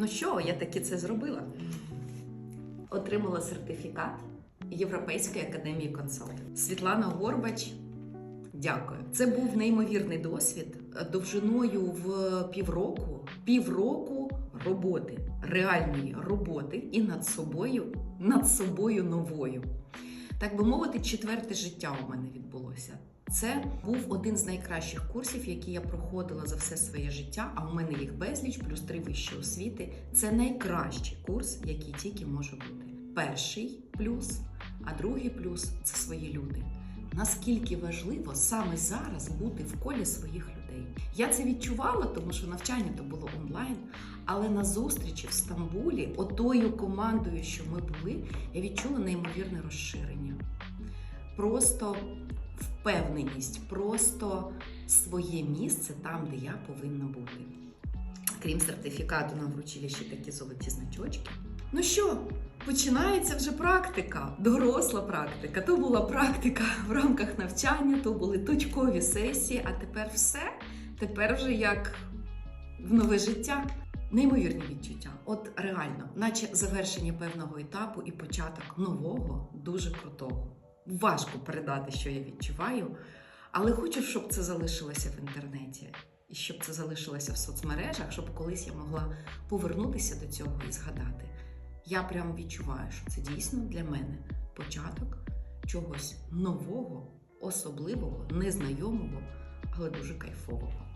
Ну що, я таки це зробила. Отримала сертифікат Європейської академії консалтинг. Світлана Горбач. Дякую. Це був неймовірний досвід довжиною в півроку, півроку роботи, реальної роботи і над собою, над собою новою. Так би мовити, четверте життя у мене відбулося. Це був один з найкращих курсів, які я проходила за все своє життя. А у мене їх безліч, плюс три вищі освіти. Це найкращий курс, який тільки може бути. Перший плюс, а другий плюс це свої люди. Наскільки важливо саме зараз бути в колі своїх людей. Я це відчувала, тому що навчання то було онлайн. Але на зустрічі в Стамбулі, отою командою, що ми були, я відчула неймовірне розширення. Просто впевненість, просто своє місце там, де я повинна бути. Крім сертифікату, нам вручили ще такі золоті значочки. Ну що, починається вже практика, доросла практика. То була практика в рамках навчання, то були точкові сесії, а тепер все. Тепер вже як в нове життя. Неймовірні відчуття. От реально, наче завершення певного етапу і початок нового, дуже крутого. Важко передати, що я відчуваю, але хочу, щоб це залишилося в інтернеті, і щоб це залишилося в соцмережах, щоб колись я могла повернутися до цього і згадати. Я прям відчуваю, що це дійсно для мене початок чогось нового, особливого, незнайомого, але дуже кайфового.